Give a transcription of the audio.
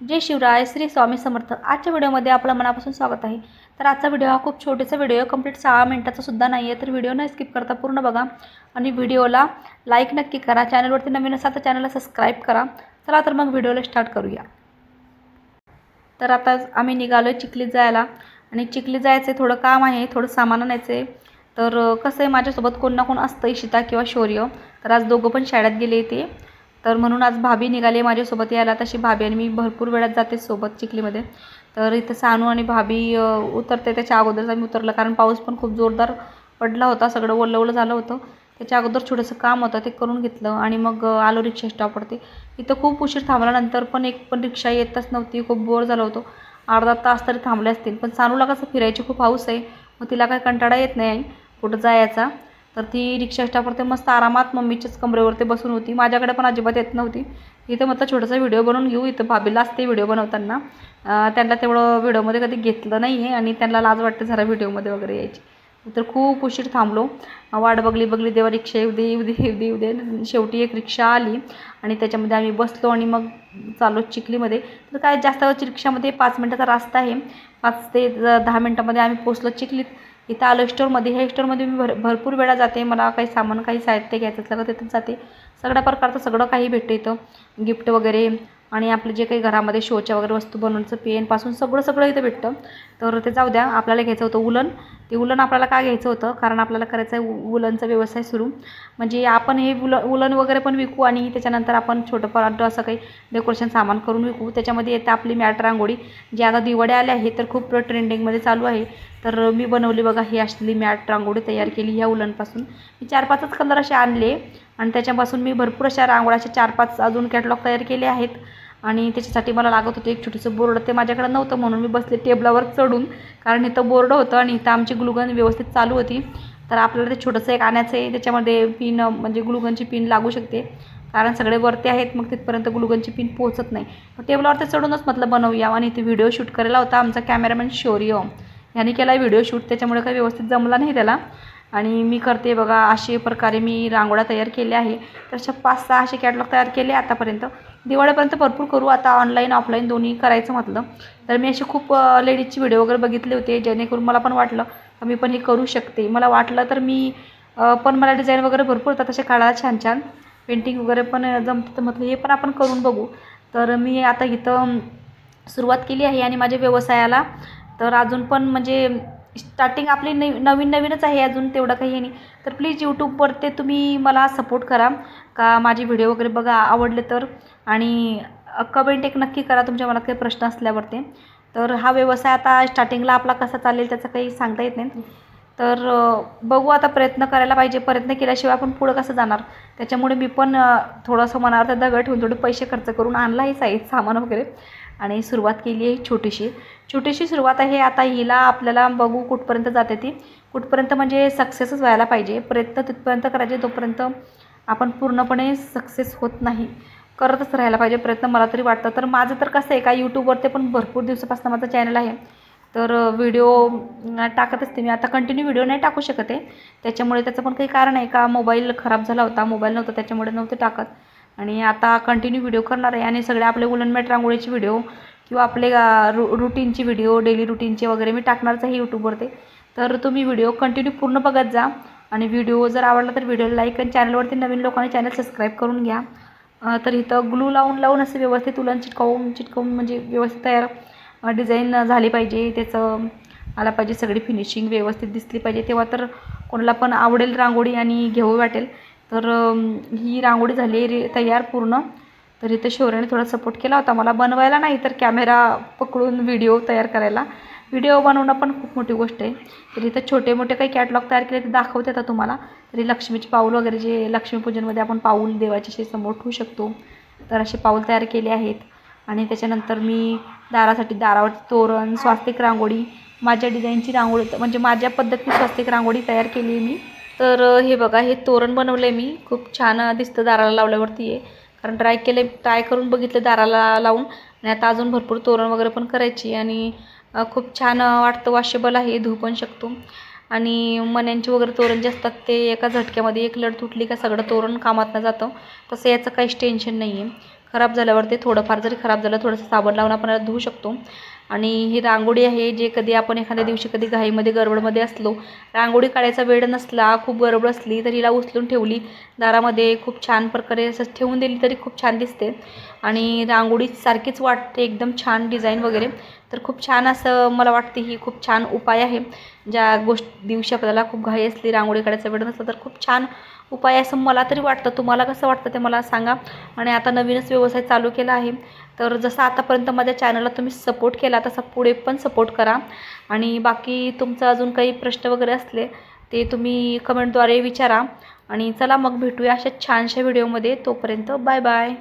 जय शिवराय श्री स्वामी समर्थ. आजच्या व्हिडिओमध्ये आपलं मनापासून स्वागत आहे. तर आजचा व्हिडिओ हा खूप छोटेसा व्हिडिओ कंप्लीट सहा मिनटाचा सुद्धा नाही आहे तर व्हिडिओ नाही स्किप करता पूर्ण बघा. आणि व्हिडिओला लाईक नक्की करा चॅनलवरती नवीन असाल तर चॅनलला सबस्क्राईब करा. चला तर मग व्हिडिओला स्टार्ट करूया. तर आता आम्ही निघालो आहे चिखलीत जायला. आणि चिखलीत जायचं आहे थोडं काम आहे थोडं सामान आणायचं आहे तर कसं आहे माझ्यासोबत कोण ना कोण असतं इशिता किंवा शौर्य. तर आज दोघं पण शाळेत गेले ते तर म्हणून आज भाभी निघाली माझ्यासोबत यायला. तशी भाभी आणि मी भरपूर वेळात जाते सोबत चिखलीमध्ये. तर इथं सानू आणि भाभी उतरते. त्याच्या अगोदरच आम्ही उतरलं कारण पाऊस पण खूप जोरदार पडला होता. सगळं ओलं ओलं झालं होतं. त्याच्या अगोदर छोटंसं काम होतं ते करून घेतलं आणि मग आलो रिक्षा स्टॉपवरती इथं खूप उशीर थांबल्यानंतर पण एक पण रिक्षा येतच नव्हती. खूप बोर झालं होतं. अर्धा तास तरी थांबले असतील. पण सानूला कसं फिरायची खूप हाऊस आहे. मग तिला काही कंटाळा येत नाही कुठं जायचा? तर ती रिक्षा स्टॉपवरती मस्त आरामात मम्मीच्याच कमरेवरती बसून होती. माझ्याकडे पण अजिबात येत नव्हती. इथं म्हटलं छोटासा व्हिडिओ बनवून घेऊ. इथं भाभीला असते व्हिडिओ बनवताना. त्यांना तेवढं व्हिडिओमध्ये कधी घेतलं नाही आहे आणि त्यांना लाज वाटते जरा व्हिडिओमध्ये वगैरे यायची. तर खूप उशीर थांबलो. वाट बघली बघली देवा रिक्षा येऊ दे येऊ दे येऊ दे येऊ दे. शेवटी एक रिक्षा आली आणि त्याच्यामध्ये आम्ही बसलो आणि मग चाललो चिखलीमध्ये. तर काय जास्त रिक्षामध्ये पाच मिनटाचा रास्ता आहे. पाच ते दहा मिनटामध्ये आम्ही पोचलो चिखलीत. इथं आलो स्टोरमध्ये. ह्या स्टोरमध्ये मी भर भरपूर वेळा जाते. मला काही सामान काही साहित्य घ्यायचं असलं का तिथं जाते. सगळ्या प्रकारचं सगळं काही भेटतं इथं. गिफ्ट वगैरे आणि आपले जे काही घरामध्ये शोच्या वगैरे वस्तू बनवण्याचं पेनपासून सगळं सगळं इथं भेटतं. तर ते जाऊ द्या. आपल्याला घ्यायचं होतं उलन. ते उलन आपल्याला का घ्यायचं होतं? कारण आपल्याला करायचं आहे उ- उलनचा व्यवसाय सुरू. म्हणजे आपण हे उल उलन वगैरे पण विकू आणि त्याच्यानंतर आपण छोटं पराठ असं काही डेकोरेशन सामान करून विकू. त्याच्यामध्ये येतं आपली मॅट रांगोळी जी आता दिवाळी आल्या आहे तर खूप ट्रेंडिंगमध्ये चालू आहे. तर मी बनवली बघा ही असली मॅट रांगोळी तयार केली ह्या उलनपासून. मी चार पाचच कलर असे आणले आणि त्याच्यापासून मी भरपूर अशा रांगोळ्याचे चार पाच अजून कॅटलॉग तयार केले आहेत. आणि त्याच्यासाठी मला लागत होतं एक छोटंसं बोर्ड ते माझ्याकडे नव्हतं म्हणून मी बसले टेबलावर चढून कारण इथं बोर्ड होतं आणि इथं आमची ग्लुगन व्यवस्थित चालू होती. तर आपल्याला ते छोटंसं एक आणायचं आहे त्याच्यामध्ये पिन म्हणजे ग्लुगनची पिन लागू शकते. कारण सगळे वरती आहेत मग तिथपर्यंत ग्लुगनची पिन पोहोचत नाही. मग टेबलावरती चढूनच म्हटलं बनवूया आणि इथे व्हिडिओ शूट करायला होता आमचा कॅमेरामॅन शौर्य. ह्याने केला व्हिडिओ शूट त्याच्यामुळे काही व्यवस्थित जमला नाही त्याला. आणि मी करते बघा असे प्रकारे मी रांगोळ्या तयार केल्या आहे. तर अशा पाच सहा असे कॅटलॉग तयार केले आतापर्यंत. दिवाळीपर्यंत भरपूर करू आता ऑनलाईन ऑफलाईन दोन्ही करायचं म्हटलं. तर मी असे खूप लेडीजचे व्हिडिओ वगैरे बघितले होते जेणेकरून मला पण वाटलं मी पण हे करू शकते. मला वाटलं तर मी पण मला डिझाईन वगैरे भरपूर होतात तसे काढायला छान छान. पेंटिंग वगैरे पण जमतं तर म्हटलं हे पण आपण करून बघू. तर मी आता इथं सुरुवात केली आहे आणि माझ्या व्यवसायाला तर अजून पण म्हणजे स्टार्टिंग आपली नवी नवीन नवीनच आहे अजून तेवढं काही हे नाही. तर प्लीज यूट्यूबवर ते तुम्ही मला सपोर्ट करा. का माझे व्हिडिओ वगैरे बघा आवडले तर. आणि कमेंट एक नक्की करा तुमच्या मनात काही प्रश्न असल्यावरती. तर हा व्यवसाय आता स्टार्टिंगला आपला कसा चालेल त्याचं काही सांगता येत नाही. तर बघू आता प्रयत्न करायला पाहिजे. प्रयत्न केल्याशिवाय आपण पुढं कसं जाणार? त्याच्यामुळे मी पण थोडंसं मनावर दगड ठेवून थोडे पैसे खर्च करून आणला हे साईज सामान वगैरे. आणि सुरुवात केली आहे छोटीशी. छोटीशी सुरुवात आहे आता हिला आपल्याला बघू कुठपर्यंत जाते ती. कुठपर्यंत म्हणजे सक्सेसच व्हायला पाहिजे. प्रयत्न तिथपर्यंत करायचे तोपर्यंत आपण पूर्णपणे सक्सेस होत नाही. करतच राहायला पाहिजे प्रयत्न मला तरी वाटतं. तर माझं तर कसं आहे का यूट्यूबवरती पण भरपूर दिवसापासून माझं चॅनल आहे. तर व्हिडिओ टाकत असते मी. आता कंटिन्यू व्हिडिओ नाही टाकू शकत आहे. त्याच्यामुळे त्याचं पण काही कारण आहे का? मोबाईल खराब झाला होता मोबाईल नव्हता त्याच्यामुळे नव्हते टाकत. आणि आता कंटिन्यू व्हिडिओ करणार आहे. आणि सगळे आपले उलनमॅट रांगोळीचे व्हिडिओ किंवा आपले रु रुटीनचे व्हिडिओ डेली रुटीनचे वगैरे मी टाकणारच आहे यूट्यूबवरती तर तुम्ही व्हिडिओ कंटिन्यू पूर्ण बघत जा. आणि व्हिडिओ जर आवडला तर व्हिडिओला लाईक आणि चॅनलवरती नवीन लोकांनी चॅनल सबस्क्राईब करून घ्या. तर इथं ग्लू लावून लावून असं व्यवस्थित उलन चिटकवून चिटकवून म्हणजे व्यवस्थित तयार डिझाईन झाली पाहिजे. त्याचं आला पाहिजे. सगळी फिनिशिंग व्यवस्थित दिसली पाहिजे. तेव्हा तर कोणाला पण आवडेल रांगोळी आणि घेऊ वाटेल. तर ही रांगोळी झाली रे तयार पूर्ण. तर इथं शौर्याने थोडा सपोर्ट केला होता. मला बनवायला नाही तर कॅमेरा पकडून व्हिडिओ तयार करायला. व्हिडिओ बनवणं पण खूप मोठी गोष्ट आहे. तर इथं छोटे मोठे काही कॅटलॉग तयार केले ते दाखवते आता तुम्हाला. तरी लक्ष्मीचे पाऊल वगैरे जे लक्ष्मीपूजनमध्ये आपण पाऊल देवाच्या असे समोर ठेवू शकतो. तर असे पाऊल तयार केले आहेत. आणि त्याच्यानंतर मी दारासाठी दारावरती तोरण स्वास्तिक रांगोळी माझ्या डिझाईनची रांगोळी म्हणजे माझ्या पद्धतीने स्वास्तिक रांगोळी तयार केली आहे मी. तर हे बघा हे तोरण बनवलं आहे मी. खूप छान दिसतं दाराला लावल्यावरती आहे कारण ट्राय केले ट्राय करून बघितलं दाराला लावून. आणि आता अजून भरपूर तोरण वगैरे पण करायची आणि खूप छान वाटतं वॉशेबल आहे धुवू पण शकतो. आणि मण्यांची वगैरे तोरण जे असतात ते एका झटक्यामध्ये एक लढ तुटली का सगळं तोरण कामातनं जातं. तसं याचं काहीच टेन्शन नाही आहे खराब झाल्यावर ते थोडंफार जरी खराब झालं थोडंसं साबण लावून आपण धुवू शकतो. आणि ही रांगोळी आहे जे कधी आपण एखाद्या दिवशी कधी घाईमध्ये गडबडमध्ये असलो रांगोळी काढायचा वेळ नसला खूप गडबड असली तर हिला उचलून ठेवली दारामध्ये खूप छान प्रकारे असं ठेवून दिली तरी खूप छान दिसते. आणि रांगोळी सारखीच वाटते एकदम छान डिझाईन वगैरे. तर खूप छान असं मला वाटते ही खूप छान उपाय आहे. ज्या गोष्ट दिवशी आपल्याला खूप घाई असली रांगोळी काढायचा वेळ नसला तर खूप छान उपाय असं मला तरी वाटतं. तुम्हाला कसं वाटतं ते मला सांगा. आणि आता नवीनच व्यवसाय चालू केला आहे. तर जसं आतापर्यंत माझ्या चॅनलला तुम्ही सपोर्ट केला तसा पुढे पण सपोर्ट करा. आणि बाकी तुमचं अजून काही प्रश्न वगैरे असले ते तुम्ही कमेंटद्वारे विचारा. आणि चला मग भेटूया अशा छानशा व्हिडिओमध्ये तोपर्यंत बाय बाय